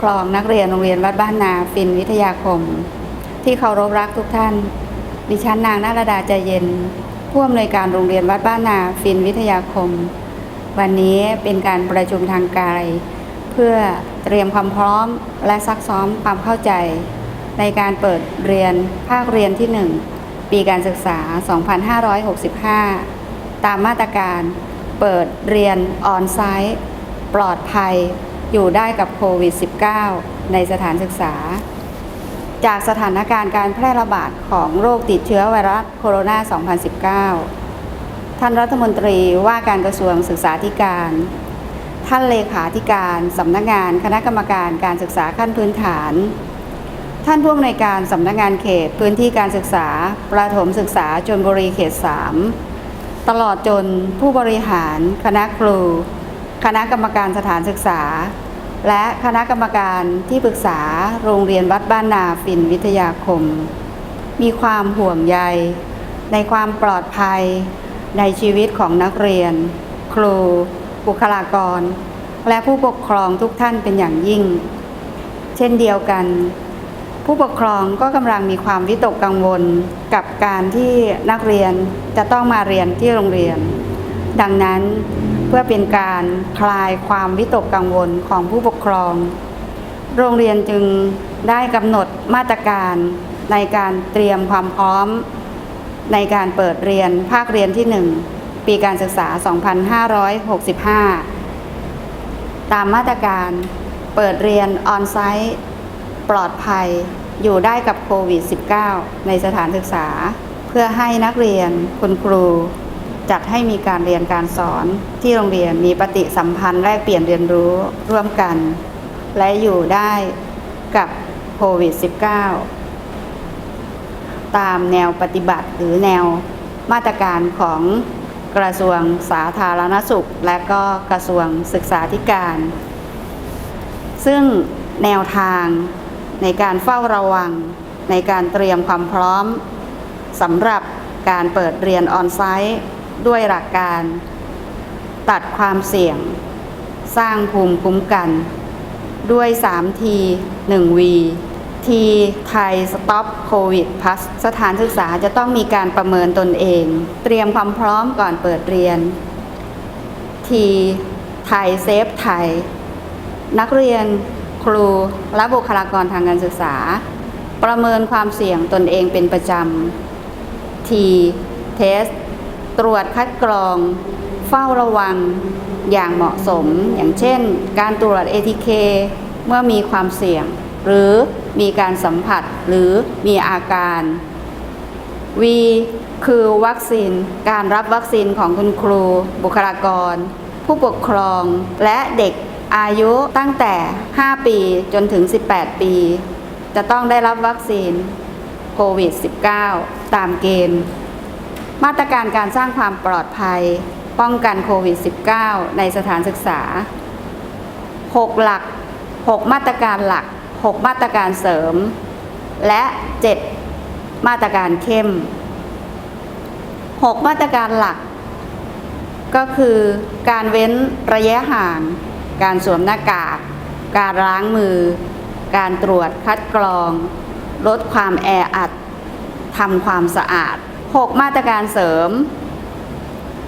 ครองนักเรียนโรงเรียนวัดบ้านนาฟินวิทยาคม ที่เคารพรักทุกท่าน ดิฉันนางนาราดาใจเย็น ผู้อำนวยการโรงเรียนวัดบ้านนาฟินวิทยาคม วันนี้เป็นการประชุมทางไกลเพื่อเตรียมความพร้อมและซักซ้อมความเข้าใจ ในการเปิดเรียนภาคเรียนที่ 1 ปีการศึกษา 2565 ตามมาตรการเปิดเรียนออนไซต์ ปลอดภัย อยู่ได้กับโควิด -19 ในสถานศึกษา จากสถานการณ์การแพร่ระบาดของโรคติดเชื้อไวรัสโคโรนา 2019 ท่านรัฐมนตรีว่าการกระทรวงศึกษาธิการ ท่านเลขาธิการสำนักงานคณะกรรมการการศึกษาขั้นพื้นฐาน ท่านผู้อำนวยการสำนักงานเขตพื้นที่การศึกษา ประถมศึกษาชนบุรีเขต 3 ตลอดจนผู้บริหาร คณะครูคณะกรรมการสถานศึกษา และคณะกรรมการที่ปรึกษาโรงเรียนวัดบ้านนาฟินวิทยาคม มีความห่วงใย ในความปลอดภัย ในชีวิตของนักเรียน ครู บุคลากร และผู้ปกครองทุกท่านเป็นอย่างยิ่ง เช่นเดียวกัน ผู้ปกครองก็กำลังมีความวิตกกังวลกับการที่นักเรียนจะต้องมาเรียนที่โรงเรียน ดังนั้น เพื่อเป็นการคลายความวิตกกังวลของผู้ปกครอง โรงเรียนจึงได้กำหนดมาตรการในการเตรียมความพร้อม ในการเปิดเรียนภาคเรียนที่ 1 ปีการศึกษา 2565 ตามมาตรการเปิดเรียนออนไซต์ปลอดภัยอยู่ได้กับโควิด -19 ในสถานศึกษา เพื่อให้นักเรียนคุณครู จัดให้มีการเรียนการสอนที่โรงเรียนมีปฏิสัมพันธ์แลกเปลี่ยนเรียนรู้ร่วมกัน และอยู่ได้กับโควิด -19 ตามแนวปฏิบัติหรือแนวมาตรการของกระทรวงสาธารณสุข และก็กระทรวงศึกษาธิการ ซึ่งแนวทางในการเฝ้าระวัง ในการเตรียมความพร้อมสำหรับการเปิดเรียนออนไซต์ ด้วยหลักการ ตัดความเสี่ยง สร้างภูมิคุ้มกัน ด้วย 3T 1V T ไทยสต็อปโควิดพัสสถานศึกษาจะต้องมีการประเมินตนเอง เตรียมความพร้อมก่อนเปิดเรียน T ไทยเซฟไทย นักเรียนครูและบุคลากรทางการศึกษา ประเมินความเสี่ยงตนเองเป็นประจำ T เทส ตรวจคัดกรอง เฝ้าระวังอย่างเหมาะสม อย่างเช่น การตรวจ ATK เมื่อมีความเสี่ยง หรือมีการสัมผัสหรือมีอาการ V คือวัคซีน การรับวัคซีนของคุณครู บุคลากร ผู้ปกครองและเด็กอายุตั้งแต่ 5 ปีจนถึง 18 ปี จะต้องได้รับวัคซีนโควิด -19 ตามเกณฑ์ มาตรการการสร้างความปลอดภัย ป้องกันโควิด -19 ในสถานศึกษา 6 หลัก 6 มาตรการหลัก 6 มาตรการเสริม และ 7 มาตรการเข้ม 6 มาตรการหลัก ก็คือการเว้นระยะห่าง การสวมหน้ากาก การล้างมือ การตรวจคัดกรอง ลดความแออัดทำความสะอาด 6 มาตรการเสริม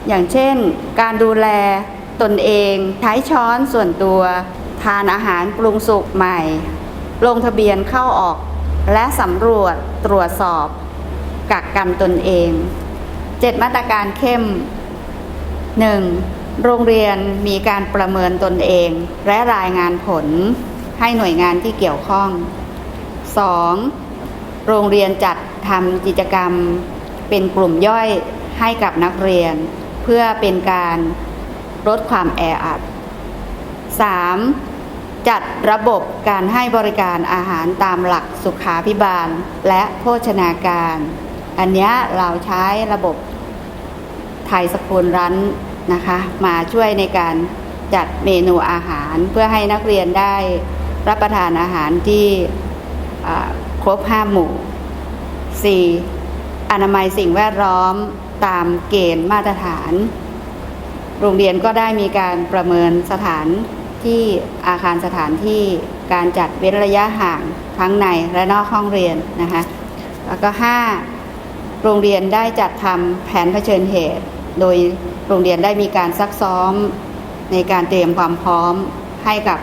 อย่างเช่น การดูแลตนเองใช้ช้อนส่วนตัว ทานอาหารปรุงสุกใหม่ ลงทะเบียนเข้าออก และสำรวจตรวจสอบ กักกันตนเอง 7 มาตรการเข้ม 1. โรงเรียนมีการประเมินตนเอง และรายงานผลให้หน่วยงานที่เกี่ยวข้อง 2. โรงเรียนจัดทำกิจกรรม เป็นกลุ่มย่อยให้กับนักเรียน เพื่อเป็นการลดความแออัด 3. จัดระบบการให้บริการอาหารตามหลักสุขาพิบาลและโภชนาการ อันนี้เราใช้ระบบไทยสกูลรันนะคะมาช่วยในการจัดเมนูอาหารเพื่อให้นักเรียนได้รับประทานอาหารที่ครบห้าหมู่ 4. อนามัยสิ่งแวดล้อมตามเกณฑ์มาตรฐาน โรงเรียนก็ได้มีการประเมินสถานที่อาคารสถานที่การจัดเว้นระยะห่างทั้งในและนอกห้องเรียนนะคะแล้วก็ 5 โรงเรียนได้จัดทำแผนเผชิญเหตุ โดยโรงเรียนได้มีการซักซ้อมในการเตรียมความพร้อมให้กับ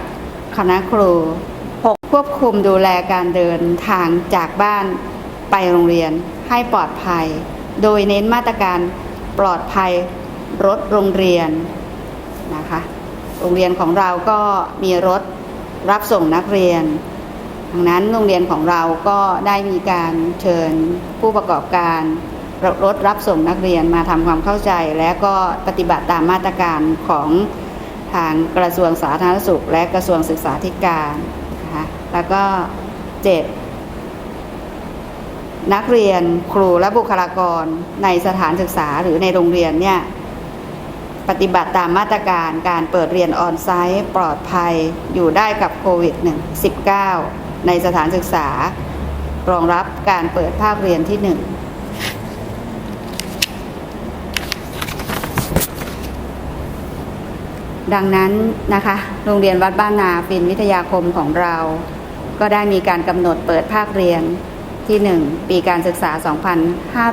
คณะครู 6. ควบคุมดูแลการเดินทางจากบ้านไปโรงเรียน ให้ปลอดภัย โดยเน้นมาตรการปลอดภัยรถโรงเรียนนะคะ โรงเรียนของเราก็มีรถรับส่งนักเรียนดังนั้นโรงเรียนของเราก็ได้มีการเชิญผู้ประกอบการรถรับส่งนักเรียนมาทำความเข้าใจ และก็ปฏิบัติตามมาตรการของทางกระทรวงสาธารณสุข และกระทรวงศึกษาธิการนะคะแล้วก็เจ็ด นักเรียนครูและบุคลากรในสถานศึกษาหรือในโรงเรียนเนี่ยปฏิบัติตามมาตรการการเปิดเรียนออนไซต์ปลอดภัยอยู่ได้กับโควิด -19 ในสถานศึกษา รองรับการเปิดภาคเรียนที่หนึ่งดังนั้นนะคะ โรงเรียนวัดบ้านนาฟินวิทยาคมของเรา ก็ได้มีการกำหนดเปิดภาคเรียน ที่ 1 ปีการศึกษา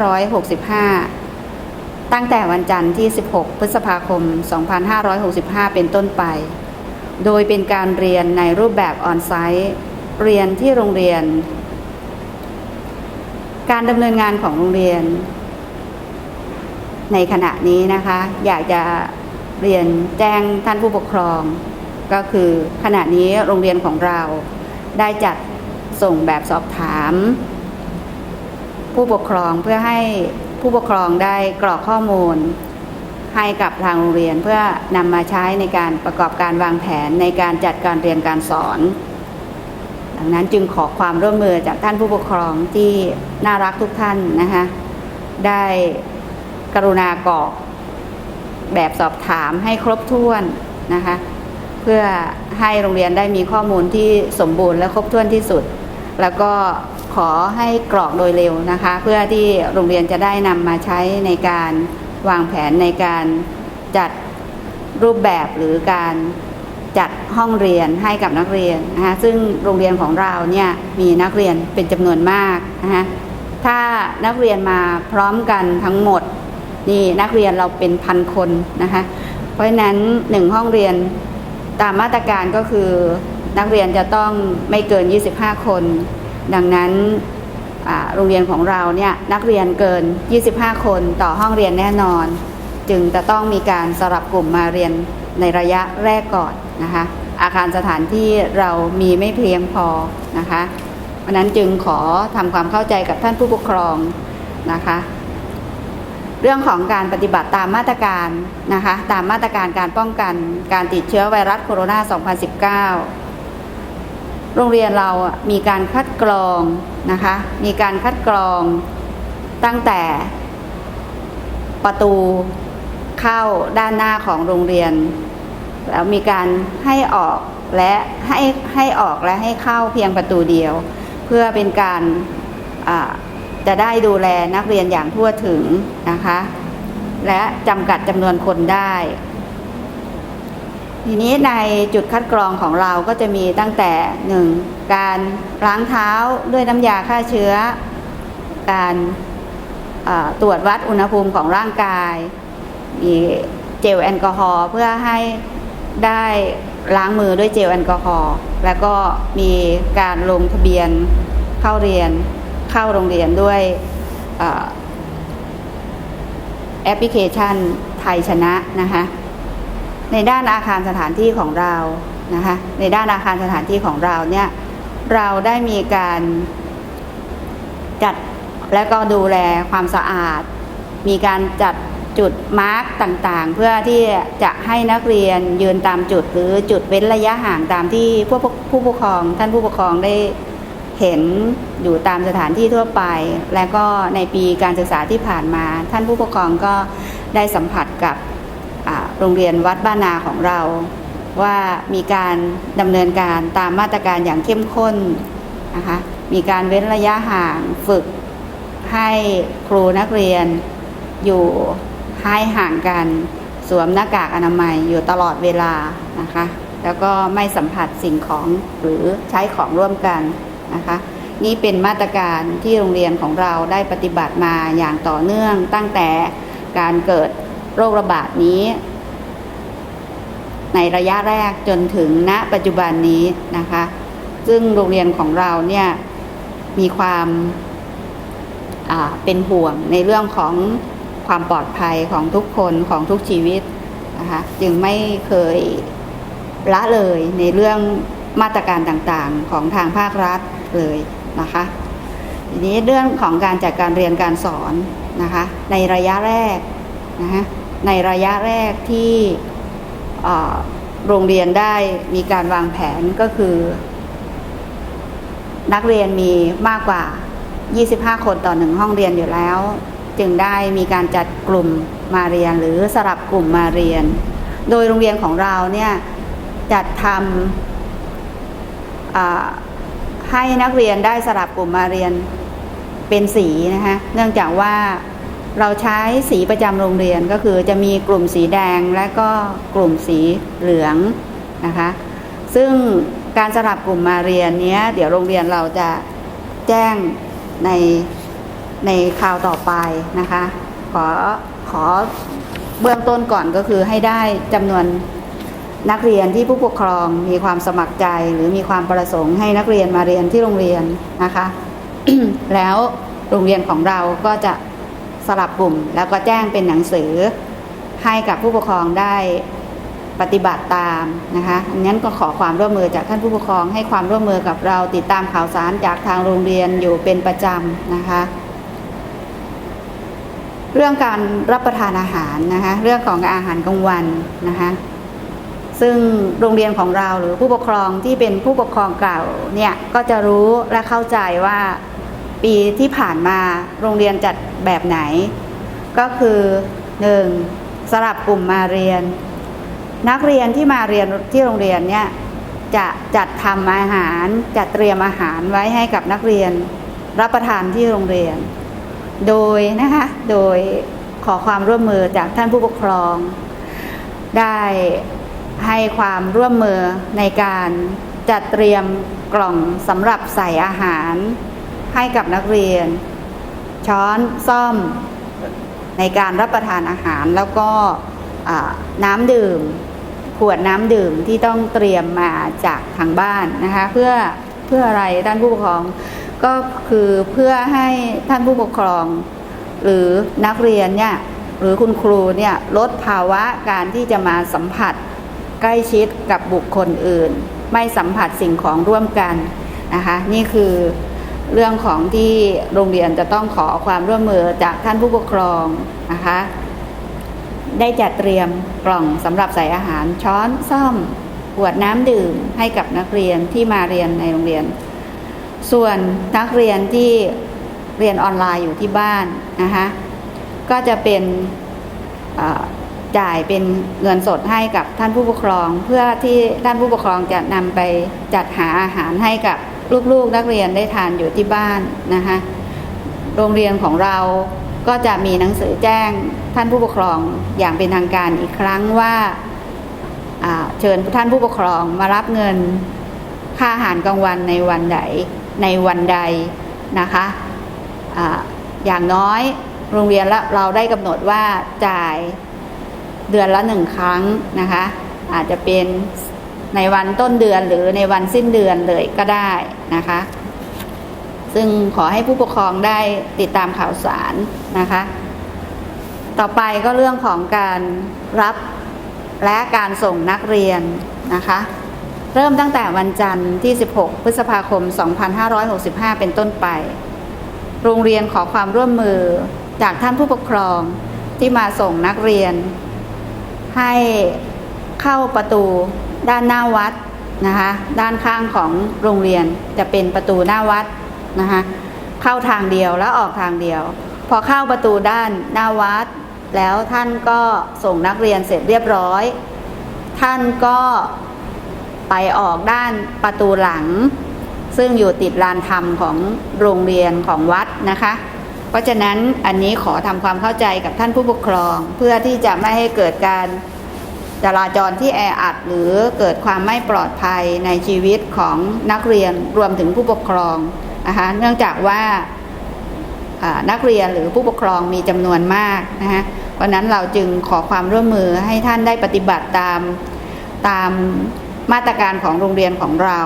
2565 ตั้งแต่วันจันทร์ที่ 16 พฤษภาคม 2565 เป็นต้นไป โดยเป็นการเรียนในรูปแบบออนไซต์เรียนที่โรงเรียน การดำเนินงานของโรงเรียน ในขณะนี้นะคะ อยากจะเรียนแจ้งท่านผู้ปกครอง ก็คือขณะนี้โรงเรียนของเราได้จัดส่งแบบสอบถาม ผู้ปกครองเพื่อให้ผู้ปกครองได้กรอกข้อมูล ให้กับทางโรงเรียนเพื่อนำมาใช้ในการประกอบการวางแผนในการจัดการเรียนการสอน ดังนั้นจึงขอความร่วมมือจากท่านผู้ปกครองที่น่ารักทุกท่านนะคะได้กรุณากรอกแบบสอบถามให้ครบถ้วนนะคะเพื่อให้โรงเรียนได้มีข้อมูลที่สมบูรณ์และครบถ้วนที่สุด แล้วก็ ขอให้กรอกโดยเร็วนะคะ เพื่อที่โรงเรียนจะได้นำมาใช้ในการวางแผนในการจัดรูปแบบหรือการจัดห้องเรียนให้กับนักเรียนนะคะซึ่งโรงเรียนของเราเนี่ยมีนักเรียนเป็นจำนวนมากนะคะถ้านักเรียนมาพร้อมกันทั้งหมดนี่นักเรียนเราเป็นพันคนนะคะเพราะฉะนั้นหนึ่งห้องเรียนตามมาตรการก็คือนักเรียนจะต้องไม่เกิน 25 คน ดังนั้นโรงเรียนของเราเนี่ยนักเรียนเกิน 25 คนต่อห้องเรียนแน่นอน จึงจะต้องมีการสลับกลุ่มมาเรียนในระยะแรกก่อนนะคะอาคารสถานที่เรามีไม่เพียงพอนะคะเพราะฉะนั้นจึงขอทำความเข้าใจกับท่านผู้ปกครองนะคะเรื่องของการปฏิบัติตามมาตรการนะคะตามมาตรการการป้องกันการติดเชื้อไวรัสโคโรนา 2019 โรงเรียนเรามีการคัดกรองนะคะ มีการคัดกรองตั้งแต่ประตูเข้าด้านหน้าของโรงเรียน แล้วมีการให้ออกและให้ให้ออกและให้เข้าเพียงประตูเดียว เพื่อเป็นการจะได้ดูแลนักเรียนอย่างทั่วถึงนะคะ และจำกัดจำนวนคนได้ ทีนี้ในจุดคัดกรองของเราก็จะมีตั้งแต่หนึ่งการล้างเท้าด้วยน้ำยาฆ่าเชื้อ การตรวจวัดอุณหภูมิของร่างกาย มีเจลแอลกอฮอล์เพื่อให้ได้ล้างมือด้วยเจลแอลกอฮอล์แล้วก็มีการลงทะเบียนเข้าเรียนเข้าโรงเรียนด้วยแอปพลิเคชันไทยชนะนะคะ ในด้านอาคารสถานที่ของเรานะคะในด้านอาคารสถานที่ของเราเนี่ยเราได้มีการจัดและก็ดูแลความสะอาด มีการจัดจุดมาร์กต่างๆ เพื่อที่จะให้นักเรียนยืนตามจุดหรือจุดเว้นระยะห่างตามที่ผู้ผู้ปกครอง ท่านผู้ปกครองได้เห็นอยู่ตามสถานที่ทั่วไป และก็ในปีการศึกษาที่ผ่านมา ท่านผู้ปกครองก็ได้สัมผัสกับ โรงเรียนวัดบ้านนาของเรา ว่ามีการดำเนินการตามมาตรการอย่างเข้มข้นนะคะมีการเว้นระยะห่างฝึกให้ครูนักเรียนอยู่ให้ห่างกันสวมหน้ากากอนามัยอยู่ตลอดเวลานะคะ แล้วก็ไม่สัมผัสสิ่งของหรือใช้ของร่วมกันนะคะ นี่เป็นมาตรการที่โรงเรียนของเราได้ปฏิบัติมาอย่างต่อเนื่องตั้งแต่การเกิดโรคระบาดนี้ ในระยะแรกจนถึงณปัจจุบันนี้นะคะ ซึ่งโรงเรียนของเราเนี่ยมีความเป็นห่วงในเรื่องของความปลอดภัยของทุกคนของทุกชีวิตนะคะจึงไม่เคยละเลยในเรื่องมาตรการต่างๆของทางภาครัฐเลยนะคะทีนี้เรื่องของการจัดการเรียนการสอนนะคะในระยะแรกนะคะในระยะแรกที่ โรงเรียนได้มีการวางแผนก็คือ นักเรียนมีมากกว่า 25 คนต่อหนึ่งห้องเรียนอยู่แล้ว จึงได้มีการจัดกลุ่มมาเรียนหรือสลับกลุ่มมาเรียน โดยโรงเรียนของเราเนี่ยจัดทำให้นักเรียนได้สลับกลุ่มมาเรียนเป็นสีนะคะเนื่องจากว่า เราใช้สีประจำโรงเรียนก็คือจะมีกลุ่มสีแดงและก็กลุ่มสีเหลืองนะคะ ซึ่งการสลับกลุ่มมาเรียนเนี้ยเดี๋ยวโรงเรียนเราจะแจ้งในในคราวต่อไปนะคะ ขอขอเบื้องต้นก่อนก็คือให้ได้จำนวนนักเรียนที่ผู้ปกครองมีความสมัครใจหรือมีความประสงค์ให้นักเรียนมาเรียนที่โรงเรียนนะคะ แล้วโรงเรียนของเราก็จะ สลับกลุ่ม แล้วก็แจ้งเป็นหนังสือให้กับผู้ปกครองได้ปฏิบัติตามนะคะอันนั้นก็ขอความร่วมมือจากท่านผู้ปกครองให้ความร่วมมือกับเราติดตามข่าวสารจากทางโรงเรียนอยู่เป็นประจำนะคะ เรื่องการรับประทานอาหารนะคะ เรื่องของอาหารกลางวันนะคะ ซึ่งโรงเรียนของเราหรือผู้ปกครองที่เป็นผู้ปกครองเก่าเนี่ยก็จะรู้และเข้าใจว่า ปีที่ผ่านมาโรงเรียนจัดแบบไหน ก็คือหนึ่งสลับกลุ่มมาเรียน นักเรียนที่มาเรียนที่โรงเรียนเนี่ยจะจัดทำอาหารจัดเตรียมอาหารไว้ให้กับนักเรียนรับประทานที่โรงเรียน โดยนะคะโดยขอความร่วมมือจากท่านผู้ปกครอง ได้ให้ความร่วมมือในการจัดเตรียมกล่องสำหรับใส่อาหาร ให้กับนักเรียน ช้อนซ่อมในการรับประทานอาหารแล้วก็น้ำดื่ม ขวดน้ำดื่มที่ต้องเตรียมมาจากทางบ้านนะคะเพื่อเพื่ออะไรท่านผู้ปกครอง ก็คือเพื่อให้ท่านผู้ปกครอง หรือนักเรียนเนี่ยหรือคุณครูเนี่ยลดภาวะการที่จะมาสัมผัสใกล้ชิดกับบุคคลอื่น ไม่สัมผัสสิ่งของร่วมกันนะคะนี่คือ เรื่องของที่โรงเรียนจะต้องขอความร่วมมือจากท่านผู้ปกครองนะคะ ได้จัดเตรียมกล่องสำหรับใส่อาหารช้อนซ่อมขวดน้ำดื่มให้กับนักเรียนที่มาเรียนในโรงเรียน ส่วนนักเรียนที่เรียนออนไลน์อยู่ที่บ้านนะคะก็จะเป็นจ่ายเป็นเงินสดให้กับท่านผู้ปกครอง เพื่อที่ท่านผู้ปกครองจะนำไปจัดหาอาหารให้กับ ลูกๆนักเรียนได้ทานอยู่ที่บ้านนะคะโรงเรียนของเราก็จะมีหนังสือแจ้งท่านผู้ปกครองอย่างเป็นทางการอีกครั้งว่าเชิญท่านผู้ปกครองมารับเงินค่าอาหารกลางวันในวันใดในวันใดนะคะออย่างน้อยโรงเรียนเราได้กำหนดว่าจ่ายเดือนละหนึ่งครั้งนะคะ อาจจะเป็นในวันต้นเดือนหรือในวันสิ้นเดือนเลยก็ได้ นะคะ ซึ่งขอให้ผู้ปกครองได้ติดตามข่าวสารนะคะ ต่อไปก็เรื่องของการรับและการส่งนักเรียนนะคะ เริ่มตั้งแต่วันจันทร์ที่ 16 พฤษภาคม 2565 เป็นต้นไป โรงเรียนขอความร่วมมือจากท่านผู้ปกครองที่มาส่งนักเรียน ให้เข้าประตูด้านหน้าวัด นะคะด้านข้างของโรงเรียนจะเป็นประตูหน้าวัดนะคะเข้าทางเดียวแล้วออกทางเดียว พอเข้าประตูด้านหน้าวัด แล้วท่านก็ส่งนักเรียนเสร็จเรียบร้อย ท่านก็ไปออกด้านประตูหลัง ซึ่งอยู่ติดลานธรรมของโรงเรียนของวัดนะคะ เพราะฉะนั้นอันนี้ขอทำความเข้าใจกับท่านผู้ปกครองเพื่อที่จะไม่ให้เกิดการ จราจรที่แออัดหรือเกิดความไม่ปลอดภัยในชีวิตของนักเรียนรวมถึงผู้ปกครองนะคะเนื่องจากว่านักเรียนหรือผู้ปกครองมีจำนวนมากนะคะเพราะนั้นเราจึงขอความร่วมมือให้ท่านได้ปฏิบัติตามตามมาตรการของโรงเรียนของเรา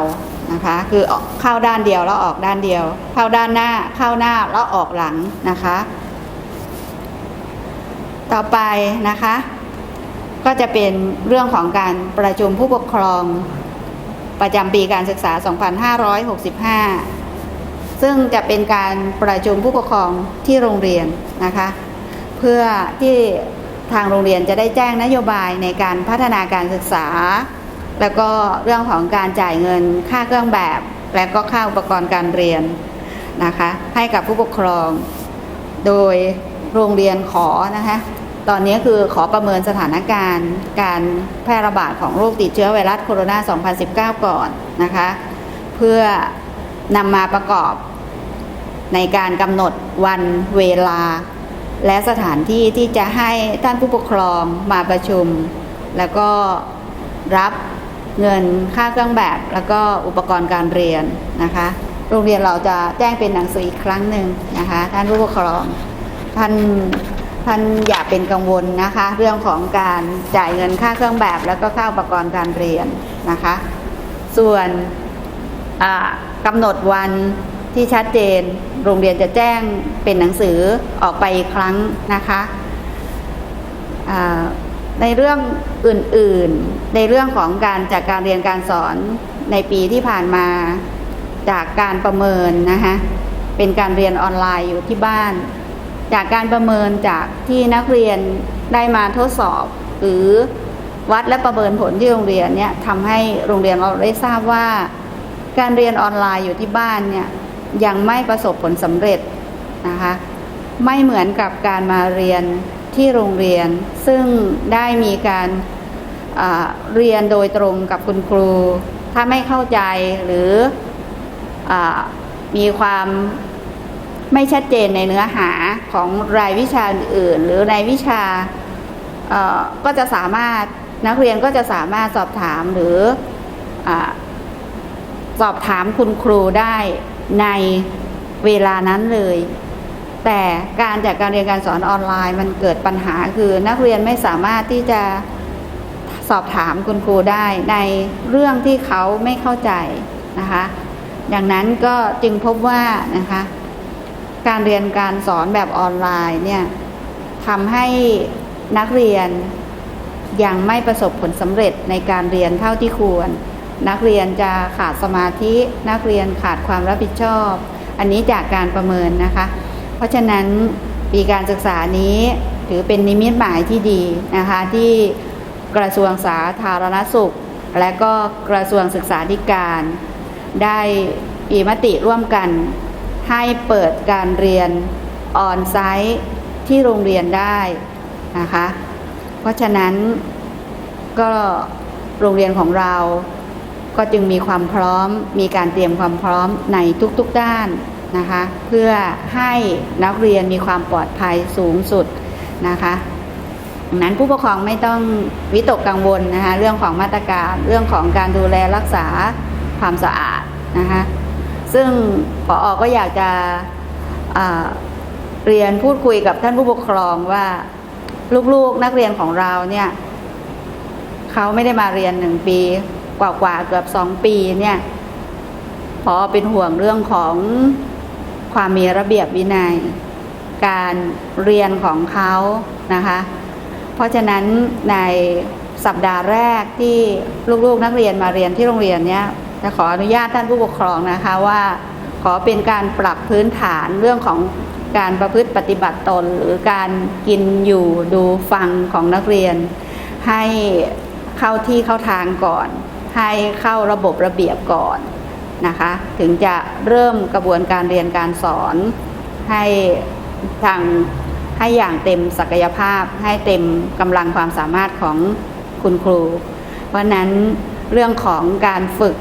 นะคะคือเข้าด้านเดียวแล้วออกด้านเดียว เข้าด้านหน้าเข้าหน้าแล้วออกหลังนะคะ ต่อไปนะคะ ก็จะเป็นเรื่องของการประชุมผู้ปกครองประจำปีการศึกษา 2565 ซึ่งจะเป็นการประชุมผู้ปกครองที่โรงเรียนนะคะ เพื่อที่ทางโรงเรียนจะได้แจ้งนโยบายในการพัฒนาการศึกษา แล้วก็เรื่องของการจ่ายเงินค่าเครื่องแบบ และก็ค่าอุปกรณ์การเรียนนะคะ ให้กับผู้ปกครอง โดยโรงเรียนขอนะคะ ตอนนี้คือขอประเมินสถานการณ์ การแพร่ระบาดของโรคติดเชื้อไวรัสโคโรนา 2019 ก่อนนะคะ เพื่อนำมาประกอบในการกำหนดวันเวลา และสถานที่ที่จะให้ท่านผู้ปกครองมาประชุม แล้วก็รับเงินค่าเครื่องแบบ แล้วก็อุปกรณ์การเรียนนะคะ โรงเรียนเราจะแจ้งเป็นหนังสืออีกครั้งหนึ่งนะคะ ท่านผู้ปกครองท่าน ท่านอย่าเป็นกังวลนะคะ เรื่องของการจ่ายเงินค่าเครื่องแบบแล้วก็ค่าอุปกรณ์การเรียนนะคะ ส่วนกำหนดวันที่ชัดเจนโรงเรียนจะแจ้งเป็นหนังสือออกไปอีกครั้งนะคะในเรื่องอื่นๆ ในเรื่องของการจัดการเรียนการสอนในปีที่ผ่านมาจากการประเมินนะคะเป็นการเรียนออนไลน์อยู่ที่บ้าน จากการประเมินจากที่นักเรียนได้มาทดสอบ หรือวัดและประเมินผลที่โรงเรียนเนี่ยทำให้โรงเรียนเราได้ทราบว่า การเรียนออนไลน์อยู่ที่บ้านเนี่ยยังไม่ประสบผลสำเร็จนะคะไม่เหมือนกับการมาเรียนที่โรงเรียน ซึ่งได้มีการเรียนโดยตรงกับคุณครู ถ้าไม่เข้าใจหรืออมีความ ไม่ชัดเจนในเนื้อหาของรายวิชาอื่น หรือในวิชาก็จะสามารถนักเรียนก็จะสามารถสอบถามหรืออสอบถามคุณครูได้ในเวลานั้นเลย แต่การจัดการเรียนการสอนออนไลน์มันเกิดปัญหาคือนักเรียนไม่สามารถที่จะสอบถามคุณครูได้ในเรื่องที่เขาไม่เข้าใจนะคะ ดังนั้นก็จึงพบว่านะคะ การเรียนการสอนแบบออนไลน์เนี่ยทำให้นักเรียนยังไม่ประสบผลสำเร็จในการเรียนเท่าที่ควร นักเรียนจะขาดสมาธิ นักเรียนขาดความรับผิดชอบ อันนี้จากการประเมินนะคะ เพราะฉะนั้นปีการศึกษานี้ถือเป็นนิมิตหมายที่ดีนะคะที่กระทรวงสาธารณสุข และก็กระทรวงศึกษาธิการ ได้มีมติร่วมกัน ให้เปิดการเรียนออนไซต์ที่โรงเรียนได้นะคะ เพราะฉะนั้นก็โรงเรียนของเราก็จึงมีความพร้อม มีการเตรียมความพร้อมในทุกๆด้านนะคะ เพื่อให้นักเรียนมีความปลอดภัยสูงสุดนะคะดังนั้นผู้ปกครองไม่ต้องวิตกกังวลนะคะเรื่องของมาตรการเรื่องของการดูแลรักษาความสะอาดนะคะ ซึ่งปออก็อยากจะเรียนพูดคุยกับท่านผู้ปกครองว่าลูกๆนักเรียนของเราเนี่ยเขาไม่ได้มาเรียนหนึ่งปี กว่าๆเกือบสองปีเนี่ยพอเป็นห่วงเรื่องของความมีระเบียบวินัย การเรียนของเขานะคะ เพราะฉะนั้นในสัปดาห์แรกที่ลูกๆนักเรียนมาเรียนที่โรงเรียนเนี่ย จะขออนุญาตท่านผู้ปกครองนะคะว่าขอเป็นการปรับพื้นฐานเรื่องของการประพฤติปฏิบัติตน หรือการกินอยู่ดูฟังของนักเรียน ให้เข้าที่เข้าทางก่อน ให้เข้าระบบระเบียบก่อนนะคะ ถึงจะเริ่มกระบวนการเรียนการสอน ให้ทางให้อย่างเต็มศักยภาพ ให้เต็มกำลังความสามารถของคุณครู เพราะนั้นเรื่องของการฝึก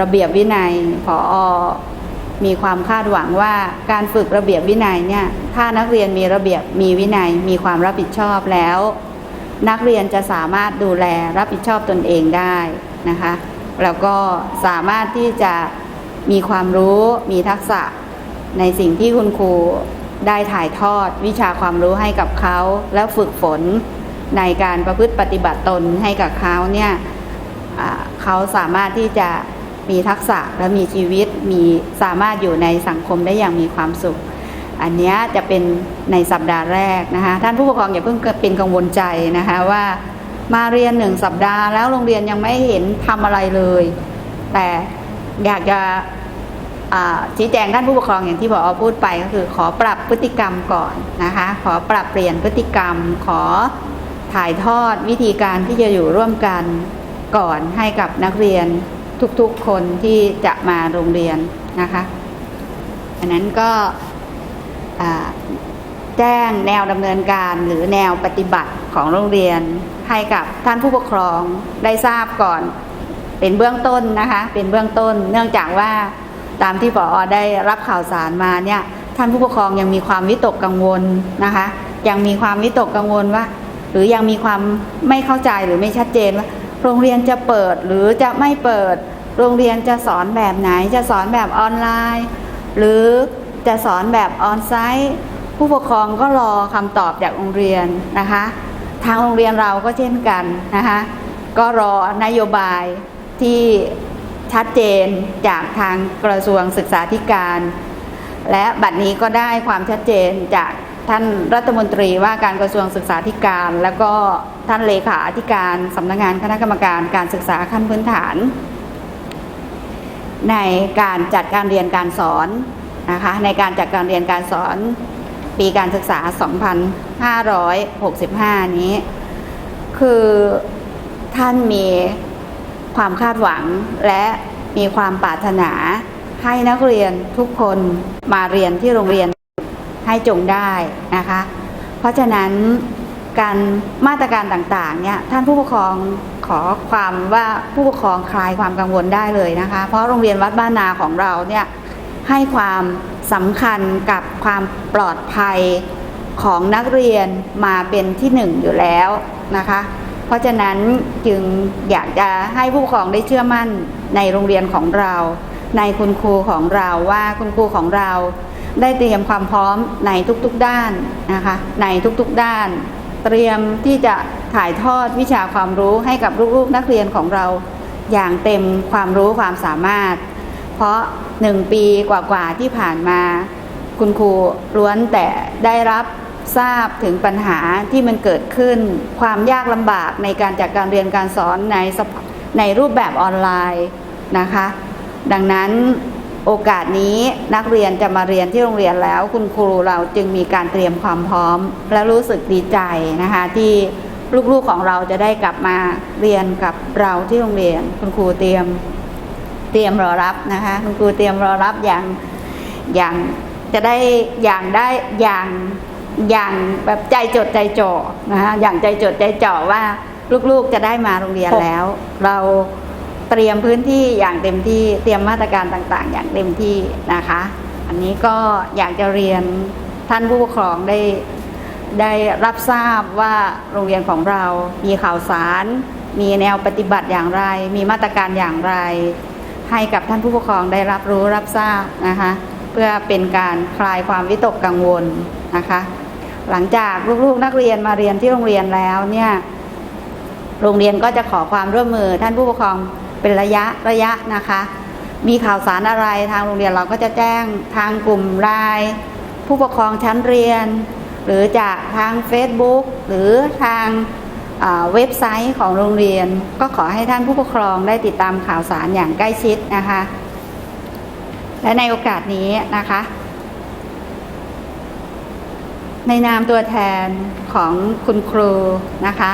ระเบียบวินัยพออมีความคาดหวังว่าการฝึกระเบียบวินัยเนี่ยถ้านักเรียนมีระเบียบมีวินัยมีความรับผิดชอบแล้ว นักเรียนจะสามารถดูแลรับผิดชอบตนเองได้นะคะแล้วก็สามารถที่จะมีความรู้มีทักษะในสิ่งที่คุณครูได้ถ่ายทอดวิชาความรู้ให้กับเขา แล้วฝึกฝนในการประพฤติปฏิบัติตนให้กับเขาเนี่ยเขาสามารถที่จะ มีทักษะและมีชีวิตมีสามารถอยู่ในสังคมได้อย่างมีความสุข อันนี้จะเป็นในสัปดาห์แรกนะคะท่านผู้ปกครองอย่าเพิ่งเป็นกังวลใจนะคะว่ามาเรียนหนึ่งสัปดาห์ แล้วโรงเรียนยังไม่เห็นทำอะไรเลย แต่อยากจะชี้แจงท่านผู้ปกครองอย่างที่บอกพูดไปก็คือ ขอปรับพฤติกรรมก่อนนะคะขอปรับเปลี่ยนพฤติกรรม ขอถ่ายทอดวิธีการที่จะอยู่ร่วมกันก่อนให้กับนักเรียน ทุกๆคนที่จะมาโรงเรียนนะคะอันนั้นก็แจ้งแนวดำเนินการหรือแนวปฏิบัติของโรงเรียนให้กับท่านผู้ปกครองได้ทราบก่อนเป็นเบื้องต้นนะคะ เป็นเบื้องต้น เนื่องจากว่าตามที่ปอได้รับข่าวสารมาเนี่ยท่านผู้ปกครองยังมีความวิตกกังวลนะคะ ยังมีความวิตกกังวลว่า หรือยังมีความไม่เข้าใจหรือไม่ชัดเจนว่า โรงเรียนจะเปิดหรือจะไม่เปิด โรงเรียนจะสอนแบบไหน จะสอนแบบออนไลน์ หรือจะสอนแบบออนไซต์ผู้ปกครองก็รอคำตอบจากโรงเรียนนะคะ ทางโรงเรียนเราก็เช่นกันนะคะ ก็รอนโยบายที่ชัดเจนจากทางกระทรวงศึกษาธิการ และบัดนี้ก็ได้ความชัดเจนจากท่านรัฐมนตรีว่าการกระทรวงศึกษาธิการแล้วก็ ท่านเลขาธิการสำนักงานคณะกรรมการการศึกษาขั้นพื้นฐาน ในการจัดการเรียนการสอนนะคะในการจัดการเรียนการสอนปีการศึกษา 2565 นี้ คือท่านมีความคาดหวังและมีความปรารถนาให้นักเรียนทุกคนมาเรียนที่โรงเรียนให้จงได้นะคะ เพราะฉะนั้น การมาตรการต่างๆเนี่ยท่านผู้ปกครองขอความว่าผู้ปกครองคลายความกังวลได้เลยนะคะ เพราะโรงเรียนวัดบ้านนาของเราเนี่ยให้ความสำคัญกับความปลอดภัยของนักเรียนมาเป็นที่หนึ่งอยู่แล้วนะคะ เพราะฉะนั้นจึงอยากจะให้ผู้ปกครองได้เชื่อมั่นในโรงเรียนของเรา ในคุณครูของเราว่าคุณครูของเราได้เตรียมความพร้อมในทุกๆด้านนะคะ ในทุกๆด้าน เตรียมที่จะถ่ายทอดวิชาความรู้ให้กับลูกๆนักเรียนของเราอย่างเต็มความรู้ความสามารถ เพราะหนึ่งปีกว่าๆที่ผ่านมา คุณครูล้วนแต่ได้รับทราบถึงปัญหาที่มันเกิดขึ้น ความยากลำบากในการจัดการเรียนการสอนในในรูปแบบออนไลน์นะคะ ดังนั้น โอกาสนี้นักเรียนจะมาเรียนที่โรงเรียนแล้ว คุณครูเราจึงมีการเตรียมความพร้อม และรู้สึกดีใจนะคะที่ลูกๆของเราจะได้กลับมาเรียนกับเราที่โรงเรียน คุณครูเตรียมเตรียมรอรับนะคะ คุณครูเตรียมรอรับอย่างอย่างจะได้อย่างได้อย่างอย่างแบบใจจดใจจ่อนะคะอย่างใจจดใจจ่อว่าลูกๆจะได้มาโรงเรียนแล้ว เรา เตรียมพื้นที่อย่างเต็มที่เตรียมมาตรการต่างๆ อย่างเต็มที่นะคะ อันนี้ก็อยากจะเรียนท่านผู้ปกครองได้ได้รับทราบว่าโรงเรียนของเรา มีข่าวสาร มีแนวปฏิบัติอย่างไร มีมาตรการอย่างไร ให้กับท่านผู้ปกครองได้รับรู้รับทราบนะคะ เพื่อเป็นการคลายความวิตกกังวลนะคะ หลังจากลูกๆนักเรียนมาเรียนที่โรงเรียนแล้วเนี่ย โรงเรียนก็จะขอความร่วมมือท่านผู้ปกครอง เป็นระยะระยะนะคะ มีข่าวสารอะไรทางโรงเรียนเราก็จะแจ้งทางกลุ่มไลน์ผู้ปกครองชั้นเรียน หรือจากทาง Facebook หรือทางเว็บไซต์ของโรงเรียน ก็ขอให้ท่านผู้ปกครองได้ติดตามข่าวสารอย่างใกล้ชิดนะคะ และในโอกาสนี้นะคะ ในนามตัวแทนของคุณครูนะคะ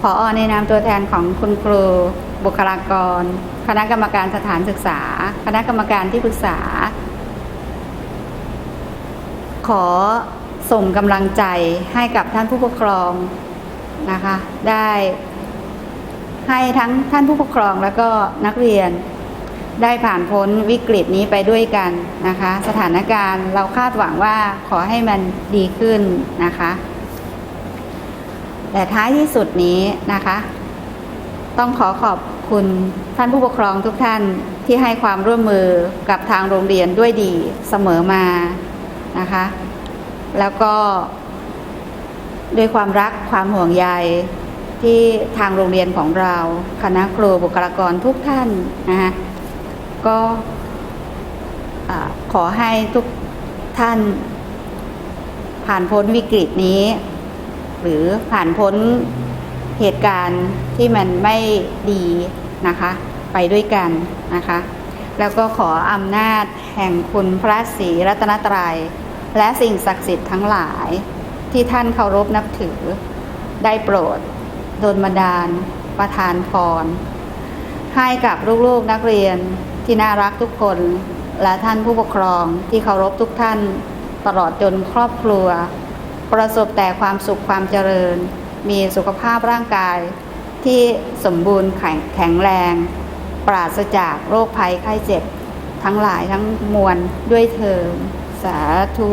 ผอในนามตัวแทนของคุณครู บุคลากร คณะกรรมการสถานศึกษา คณะกรรมการที่ปรึกษา ขอส่งกำลังใจให้กับท่านผู้ปกครองนะคะ ได้ให้ทั้งท่านผู้ปกครองแล้วก็นักเรียน ได้ผ่านพ้นวิกฤตนี้ไปด้วยกันนะคะ สถานการณ์เราคาดหวังว่าขอให้มันดีขึ้นนะคะ แต่ท้ายที่สุดนี้นะคะ ต้องขอขอบคุณท่านผู้ปกครองทุกท่านที่ให้ความร่วมมือกับทางโรงเรียนด้วยดีเสมอมานะคะ แล้วก็ด้วยความรักความห่วงใยที่ทางโรงเรียนของเราคณะครูบุคลากรทุกท่านนะคะก็ขอให้ทุกท่าน ผ่านพ้นวิกฤตนี้ หรือผ่านพ้น เหตุการณ์ที่มันไม่ดีนะคะ ไปด้วยกันนะคะ แล้วก็ขออำนาจแห่งคุณพระศรีรัตนตรัย และสิ่งศักดิ์สิทธิ์ทั้งหลายที่ท่านเคารพนับถือ ได้โปรดโดนบันดาล ประทานพร ให้กับลูกๆนักเรียนที่น่ารักทุกคน และท่านผู้ปกครองที่เคารพทุกท่านตลอดจนครอบครัว ประสบแต่ความสุขความเจริญ มีสุขภาพร่างกาย ที่สมบูรณ์แข็งแรง ปราศจากโรคภัยไข้เจ็บ ทั้งหลายทั้งมวลด้วยเธอสาธุ